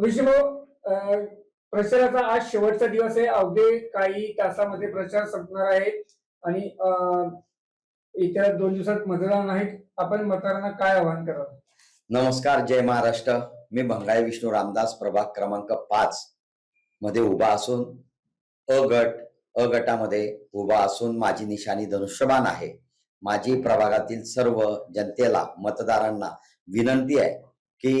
विष्णू प्रचाराचा आज शेवटचा दिवस आहे. अवघे काही तासामध्ये प्रचार संपणार आहे. आणि अं, येत्या दोन दिवसात मतदान आहे आपण मतदारांना काय आवाहन करावं नमस्कार जय महाराष्ट्र. मी भंगाई विष्णू रामदास प्रभाग क्रमांक पाच मध्ये उभा असून अ गट अ गटामध्ये उभा असून माझी निशाणी धनुष्यबाण आहे. माझी प्रभागातील सर्व जनतेला मतदारांना विनंती आहे की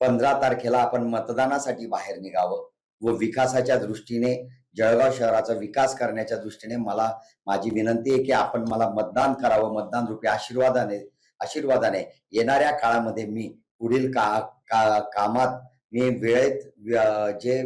पंधरा तारखेला आपण मतदानासाठी बाहेर निघावं व विकासाच्या दृष्टीने जळगाव शहराचा विकास करण्याच्या दृष्टीने मला माझी विनंती आहे की आपण मला मतदान करावं मतदान रूपी आशीर्वादाने आशीर्वादाने येणाऱ्या काळामध्ये मी पुढील का, का कामात मी वेळेत जे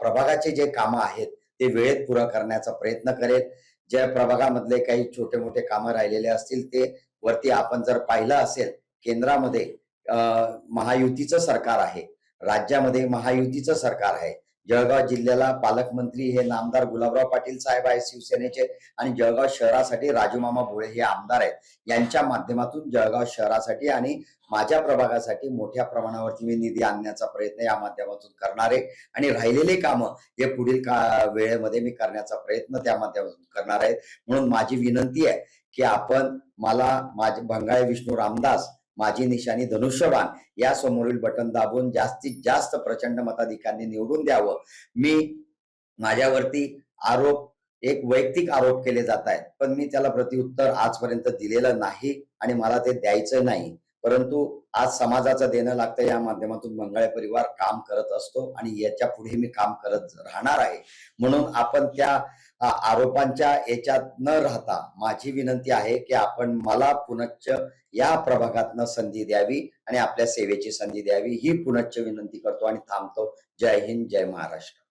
प्रभागाचे जे कामं आहेत ते वेळेत पुरं करण्याचा प्रयत्न करेल ज्या प्रभागामधले काही छोटे मोठे कामं राहिलेले असतील ते वरती आपण जर पाहिलं असेल केंद्रामध्ये महायुतीचं सरकार आहे. राज्यामध्ये महायुतीचं सरकार आहे. जळगाव जिल्ह्याला पालकमंत्री हे नामदार गुलाबराव पाटील साहेब आहेत शिवसेनेचे आणि जळगाव शहरासाठी राजूमामा भोळे हे आमदार आहेत. यांच्या माध्यमातून जळगाव शहरासाठी आणि माझ्या प्रभागासाठी मोठ्या प्रमाणावरती मी निधी आणण्याचा प्रयत्न या माध्यमातून करणार आहे आणि राहिलेले कामं हे पुढील का वेळेमध्ये मी करण्याचा प्रयत्न त्या माध्यमातून करणार आहे. म्हणून माझी विनंती आहे की आपण मला माझे भंगाळे विष्णू रामदास माझी निशाणी धनुष्यबाण या समोरील बटन दाबून जास्तीत जास्त प्रचंड मताधिकांनी निवडून द्यावं. मी माझ्यावरती आरोप एक वैयक्तिक आरोप केले जात आहेत. पण मी त्याला प्रतिउत्तर आजपर्यंत दिलेलं नाही आणि मला ते द्यायचं नाही. परंतु आज समाजाचं देणं लागतं या माध्यमातून मंगळ परिवार काम करत असतो आणि याच्यापुढे मी काम करत राहणार आहे. म्हणून आपण त्या आरोपांच्या याच्यात न राहता माझी विनंती आहे की आपण मला पुनश्च या प्रभागातनं संधी द्यावी आणि आपल्या सेवेची संधी द्यावी ही पुनश्च विनंती करतो आणि थांबतो. जय हिंद जय महाराष्ट्र.